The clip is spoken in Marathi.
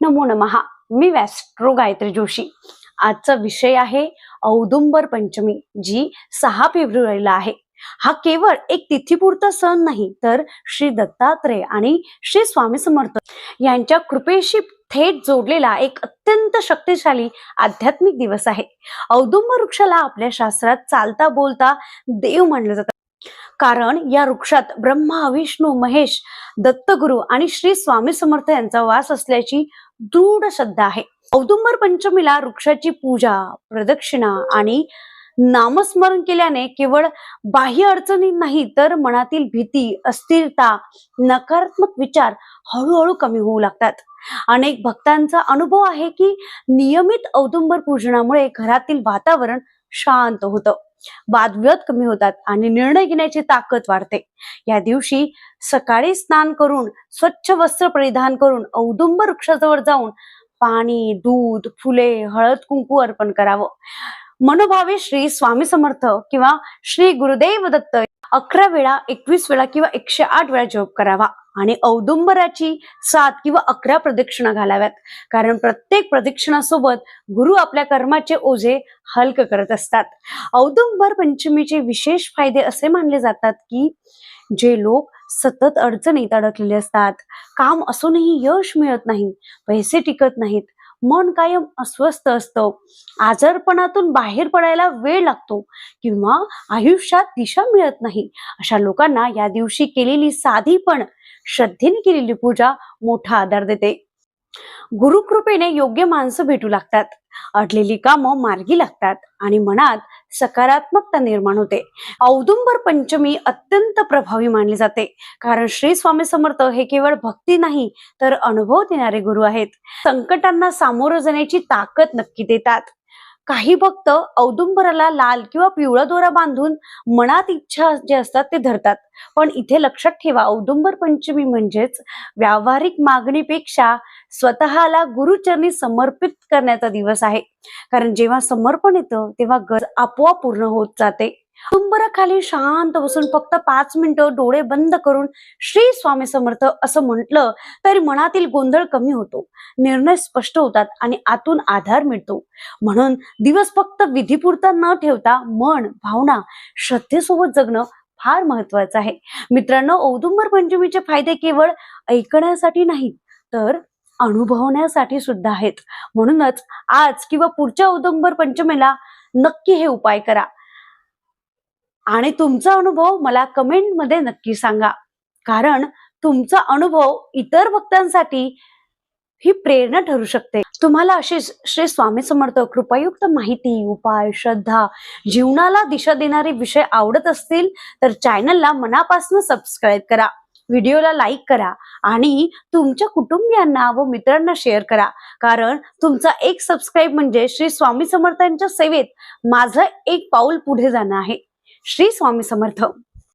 नमो नमहा मी वॅस्ट्रो गायत्री जोशी. आजचा विषय आहे औदुंबर पंचमी जी सहा फेब्रुवारीला आहे. हा केवळ एक तिथीपुरता सण नाही तर श्री दत्तात्रय आणि श्री स्वामी समर्थ यांच्या कृपेशी थेट जोडलेला एक अत्यंत शक्तिशाली आध्यात्मिक दिवस आहे. औदुंबर वृक्षाला आपल्या शास्त्रात चालता बोलता देव मानलं जातं. कारण या वृक्षात ब्रह्मा विष्णू महेश दत्तगुरु आणि श्री स्वामी समर्थ यांचा वास असल्याची दृढ श्रद्धा आहे. औदुंबर पंचमीला वृक्षाची पूजा प्रदक्षिणा आणि नामस्मरण केल्याने केवळ बाह्य अडचणी नाही तर मनातील भीती अस्थिरता नकारात्मक विचार हळूहळू कमी होऊ लागतात. अनेक भक्तांचा अनुभव आहे की नियमित औदुंबर पूजनामुळे घरातील वातावरण शांत होतं. वादविवाद कमी होतात आणि निर्णय घेण्याची ताकद वाढते. या दिवशी सकाळी स्नान करून स्वच्छ वस्त्र परिधान करून औदुंब वृक्षाजवळ जाऊन पाणी दूध फुले हळद कुंकू अर्पण करावं. मनोभावे श्री स्वामी समर्थ किंवा श्री गुरुदेव दत्त अकरा वेळा एकवीस वेळा किंवा एकशे आठ वेळा जप करावा. आणि औदुंबराची सात किंवा अकरा प्रदक्षिणा घालाव्यात. कारण प्रत्येक प्रदक्षिणासोबत गुरु आपल्या कर्माचे ओझे हलक करत असतात. औदुंबर पंचमीचे विशेष फायदे असे मानले जातात की जे लोक सतत अडचणीत अडकलेले असतात. काम असूनही यश मिळत नाही पैसे टिकत नाहीत मन कायम अस्वस्थ असतं. आजारपणातून बाहेर पडायला वेळ लागतो किंवा आयुष्यात दिशा मिळत नाही. अशा लोकांना या दिवशी केलेली साधी पण श्रद्धेने केलेली पूजा मोठा आधार देते. गुरुकृपेने योग्य माणसं भेटू लागतात. अडलेली कामं मार्गी लागतात आणि मनात सकारात्मकता निर्माण होते. औदुंबर पंचमी अत्यंत प्रभावी मानली जाते. कारण श्री स्वामी समर्थ हे केवळ भक्ती नाही तर अनुभव देणारे गुरु आहेत. संकटांना सामोरं जाण्याची ताकद नक्की देतात. काही भक्त औदुंबराला लाल किंवा पिवळा दोरा बांधून मनात इच्छा जे असतात ते धरतात. पण इथे लक्षात ठेवा औदुंबर पंचमी म्हणजेच व्यावहारिक मागणीपेक्षा स्वतःला गुरुचरणी समर्पित करण्याचा दिवस आहे. कारण जेव्हा समर्पण येतं तेव्हा गरज आपोआप पूर्ण होत जाते. औदुंबराखाली शांत बसून फक्त पाच मिनिटं डोळे बंद करून श्री स्वामी समर्थ असं म्हटलं तरी मनातील गोंधळ कमी होतो. निर्णय स्पष्ट होतात आणि आतून आधार मिळतो. म्हणून दिवस फक्त विधीपुरता न ठेवता मन भावना श्रद्धेसोबत जगणं फार महत्वाचं आहे. मित्रांनो औदुंबर पंचमीचे फायदे केवळ ऐकण्यासाठी नाही तर अनुभवण्यासाठी सुद्धा आहेत. म्हणूनच आज किंवा पुढच्या औदुंबर पंचमीला नक्की हे उपाय करा. आणि तुमचा अनुभव मला कमेंटमध्ये नक्की सांगा. कारण तुमचा अनुभव इतर भक्तांसाठी ही प्रेरणा ठरू शकते. तुम्हाला अशी श्री स्वामी समर्थ कृपायुक्त माहिती उपाय श्रद्धा जीवनाला दिशा देणारे विषय आवडत असतील तर चॅनलला मनापासून सबस्क्राईब करा. व्हिडिओला लाईक करा आणि तुमच्या कुटुंबियांना व मित्रांना शेअर करा. कारण तुमचा एक सबस्क्राईब म्हणजे श्री स्वामी समर्थांच्या सेवेत माझं एक पाऊल पुढे जाणं आहे. श्री स्वामी समर्थ.